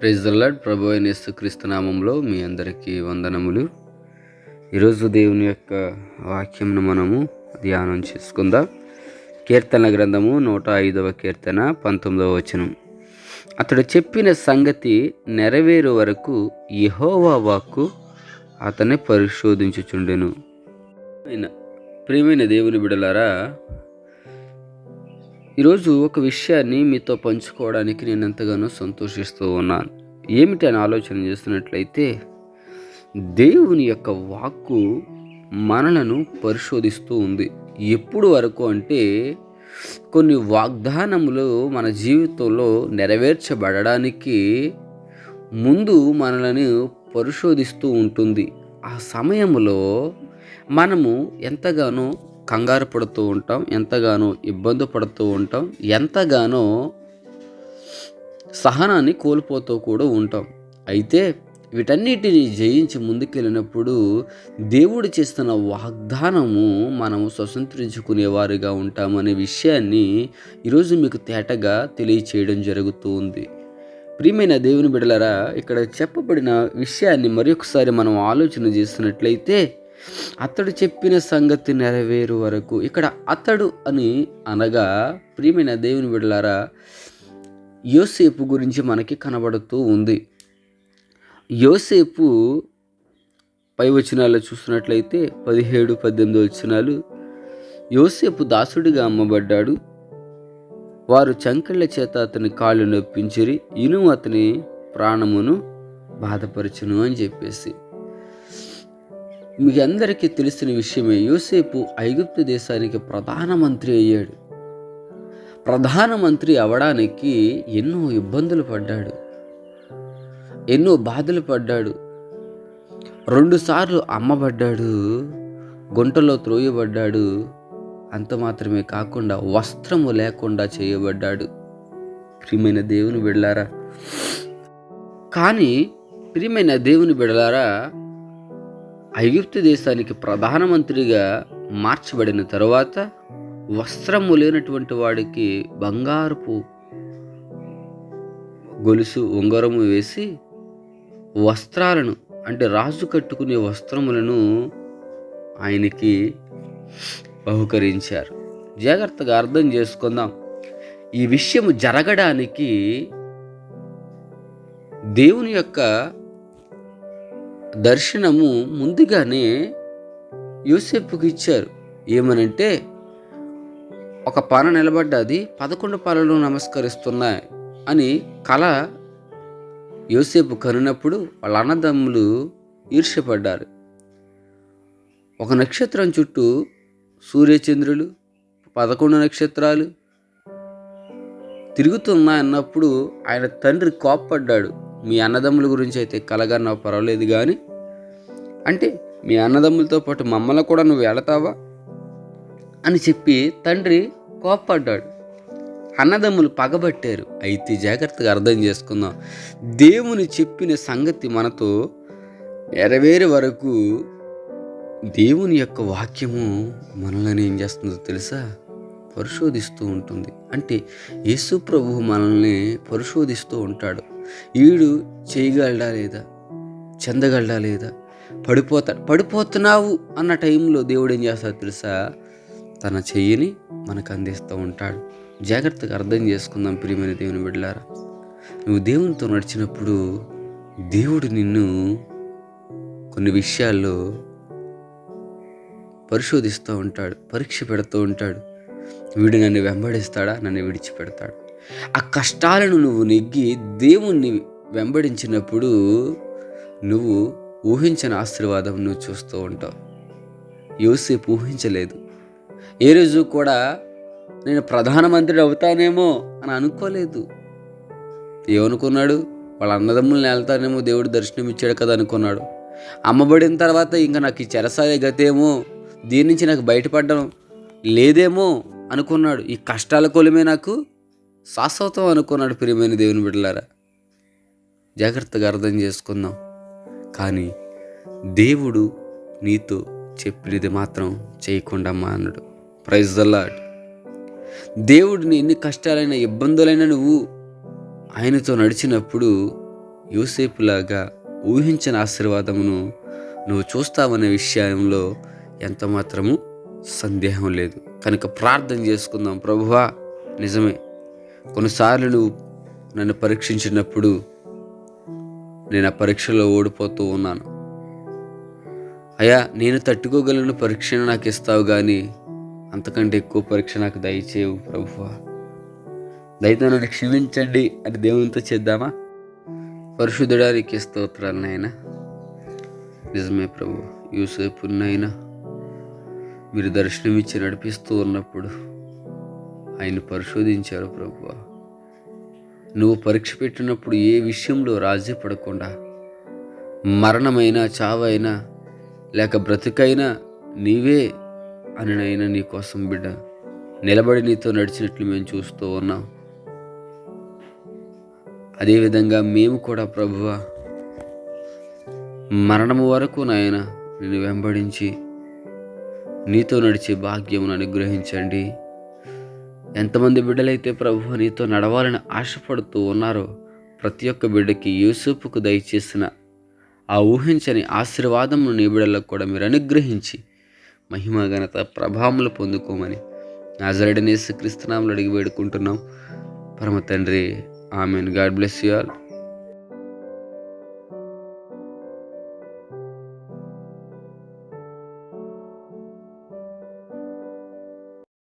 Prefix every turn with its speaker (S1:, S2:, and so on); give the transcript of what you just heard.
S1: Praise దల్లాడ్ ప్రభు అయిన యేసుక్రీస్తు నామంలో మీ అందరికీ వందనములు. ఈరోజు దేవుని యొక్క వాక్యంను మనము ధ్యానం చేసుకుందాం. కీర్తన గ్రంథము నూట ఐదవ కీర్తన పంతొమ్మిదవ వచనం. అతడు చెప్పిన సంగతి నెరవేరు వరకు యెహోవా వాక్కు అతన్ని పరిశోధించుచుండెను. అయిన- ప్రియమైన దేవుని బిడలారా ఈరోజు ఒక విషయాన్ని మీతో పంచుకోవడానికి నేను ఎంతగానో సంతోషిస్తూ ఉన్నాను. ఏమిటి అని ఆలోచన చేస్తున్నట్లయితే దేవుని యొక్క వాక్కు మనలను పరిశోధిస్తూ ఉంది. ఎప్పుడు వరకు అంటే కొన్ని వాగ్దానములు మన జీవితంలో నెరవేర్చబడడానికి ముందు మనలను పరిశోధిస్తూ ఉంటుంది. ఆ సమయంలో మనము ఎంతగానో కంగారు పడుతూ ఉంటాం ఎంతగానో ఇబ్బంది పడుతూ ఉంటాం ఎంతగానో సహనాన్ని కోల్పోతూ కూడా ఉంటాం. అయితే వీటన్నిటిని జయించి ముందుకెళ్ళినప్పుడు దేవుడు చేస్తున్న వాగ్దానము మనము స్వతంత్రించుకునేవారుగా ఉంటామనే విషయాన్ని ఈరోజు మీకు తేటగా తెలియచేయడం జరుగుతూ ఉంది ప్రియమైన దేవుని బిడలరా ఇక్కడ చెప్పబడిన విషయాన్ని మరొకసారి మనం ఆలోచన చేసినట్లయితే అతడు చెప్పిన సంగతి నెరవేరు వరకు ఇక్కడ అతడు అని అనగా ప్రియమైన దేవుని బిడలారా యోసేపు గురించి మనకి కనబడుతూ ఉంది. యోసేపు పై వచనాల్లో చూసినట్లయితే పదిహేడు పద్దెనిమిది వచనాలు యోసేపు దాసుడిగా అమ్మబడ్డాడు. వారు చంకళ్ళ చేత అతని కాళ్ళు నొప్పించిరి ఇనుము అతని ప్రాణమును బాధపరచును అని చెప్పేసి. మీకు అందరికీ తెలిసిన విషయమే యూసేపు ఐగుప్తు దేశానికి ప్రధానమంత్రి అయ్యాడు. ప్రధానమంత్రి అవడానికి ఎన్నో ఇబ్బందులు పడ్డాడు. ఎన్నో బాధలు పడ్డాడు. రెండుసార్లు అమ్మబడ్డాడు గుంటలో త్రోయబడ్డాడు. అంత మాత్రమే కాకుండా వస్త్రము లేకుండా చేయబడ్డాడు. ప్రియమైన దేవుని బిడలారా కానీ ప్రియమైన దేవుని బిడలారా ఐగుప్తు దేశానికి ప్రధానమంత్రిగా మార్చబడిన తరువాత వస్త్రము లేనటువంటి వాడికి బంగారపు గొలుసు ఉంగరము వేసి వస్త్రాలను అంటే రాజు కట్టుకునే వస్త్రములను ఆయనకి బహుకరించారు. జాగ్రత్తగా అర్థం చేసుకుందాం. ఈ విషయం జరగడానికి దేవుని యొక్క దర్శనము ముందుగానే యూసెఫ్కి ఇచ్చారు. ఏమనంటే ఒక పాన నిలబడ్డది పదకొండు పాలలు నమస్కరిస్తున్నాయి అని కళ యోసేపు కనినప్పుడు వాళ్ళ అన్నదమ్ములు ఈర్ష్యపడ్డారు. ఒక నక్షత్రం చుట్టూ సూర్యచంద్రులు పదకొండు నక్షత్రాలు తిరుగుతున్నాయన్నప్పుడు ఆయన తండ్రి కోప్పడ్డాడు. మీ అన్నదమ్ముల గురించి అయితే కలగన్నా పర్వాలేదు కానీ అంటే మీ అన్నదమ్ములతో పాటు మమ్మల్ని కూడా నువ్వు వెళతావా? అని చెప్పి తండ్రి కోప్పడ్డాడు. అన్నదమ్ములు పగబట్టారు. అయితే జాగ్రత్తగా అర్థం చేసుకుందాం. దేవుని చెప్పిన సంగతి మనతో నెరవేరే వరకు దేవుని యొక్క వాక్యము మనల్ని ఏం చేస్తుందో తెలుసా? పరిశోధిస్తూ ఉంటుంది. అంటే యేసు ప్రభు మనల్ని పరిశోధిస్తూ ఉంటాడు. ఈడు చేయగలడా లేదా? చెందగలడా లేదా? పడిపోతాడు పడిపోతున్నావు అన్న టైంలో దేవుడు ఏం చేస్తాడు తెలుసా? తన చెయ్యిని మనకు అందిస్తూ ఉంటాడు. జాగ్రత్తగా అర్థం చేసుకుందాం ప్రియమైన దేవుని బిడ్డలారా. నువ్వు దేవునితో నడిచినప్పుడు దేవుడు నిన్ను కొన్ని విషయాల్లో పరిశోధిస్తూ ఉంటాడు పరీక్ష పెడుతూ ఉంటాడు. వీడు నన్ను వెంబడిస్తాడా? నన్ను విడిచిపెడతాడు. ఆ కష్టాలను నువ్వు నెగ్గి దేవుణ్ణి వెంబడించినప్పుడు నువ్వు ఊహించిన ఆశీర్వాదం నువ్వు చూస్తూ ఉంటావు. యోసేపు ఊహించలేదు. ఏ రోజు కూడా నేను ప్రధానమంత్రి అవుతానేమో అని అనుకోలేదు. ఏమనుకున్నాడు వాళ్ళ అన్నదమ్ముల్ని వెళ్తానేమో దేవుడు దర్శనం ఇచ్చాడు కదా అనుకున్నాడు. అమ్మబడిన తర్వాత ఇంకా నాకు ఈ చెరసాయ గతేమో దీని నుంచి నాకు బయటపడడం లేదేమో అనుకున్నాడు. ఈ కష్టాల కొలిమే నాకు శాశ్వతం అనుకున్నాడు ప్రియమైన దేవుని బిడ్డలారా. జాగ్రత్తగా అర్థం చేసుకుందాం. కానీ దేవుడు నీతో చెప్పినది మాత్రం చేయకుండా అన్నాడు ప్రైజ్ దల్లాడు దేవుడిని ఎన్ని కష్టాలైన ఇబ్బందులైనా నువ్వు ఆయనతో నడిచినప్పుడు యోసేపులాగా ఊహించిన ఆశీర్వాదమును నువ్వు చూస్తావనే విషయంలో ఎంత మాత్రము సందేహం లేదు. కనుక ప్రార్థన చేసుకుందాం. ప్రభువా నిజమే. కొన్నిసార్లు నువ్వు నన్ను పరీక్షించినప్పుడు నేను ఆ పరీక్షలో ఓడిపోతూ ఉన్నాను. అయ్యా నేను తట్టుకోగలను పరీక్షను నాకు ఇస్తావు కానీ అంతకంటే ఎక్కువ పరీక్ష నాకు దయచేవు ప్రభువా. దయతో నన్ను క్షమించండి అని దేవునితో చేద్దామా? పరిశుద్ధుడానికి స్తోత్రాలు నాయన. నిజమే ప్రభు యూసేపు నాయన మీరు దర్శనం ఇచ్చి నడిపిస్తూ ఉన్నప్పుడు ఆయన పరిశోధించారు ప్రభు నువ్వు పరీక్ష పెట్టినప్పుడు ఏ విషయంలో రాజీ పడకుండా మరణమైనా చావైనా లేక బ్రతుకైనా నీవే అని నైనా నీ కోసం బిడ్డ నిలబడి నీతో నడిచినట్లు మేము చూస్తూ ఉన్నాం. అదేవిధంగా మేము కూడా ప్రభువ మరణము వరకు నాయన నిన్ను వెంబడించి నీతో నడిచే భాగ్యమును అనుగ్రహించండి. ఎంతమంది బిడ్డలైతే ప్రభు నీతో నడవాలని ఆశపడుతూ ఉన్నారో ప్రతి ఒక్క బిడ్డకి యూసుఫ్కు దయచేసిన ఆ ఊహించని ఆశీర్వాదమును నీ బిడ్డలకు కూడా మీరు అనుగ్రహించి మహిమ ఘనత ప్రభావములు పొందుకోమని నాజరడనేసి క్రీస్తునాములు అడిగి వేడుకుంటున్నాం. పరమ తండ్రి amen. God bless you all.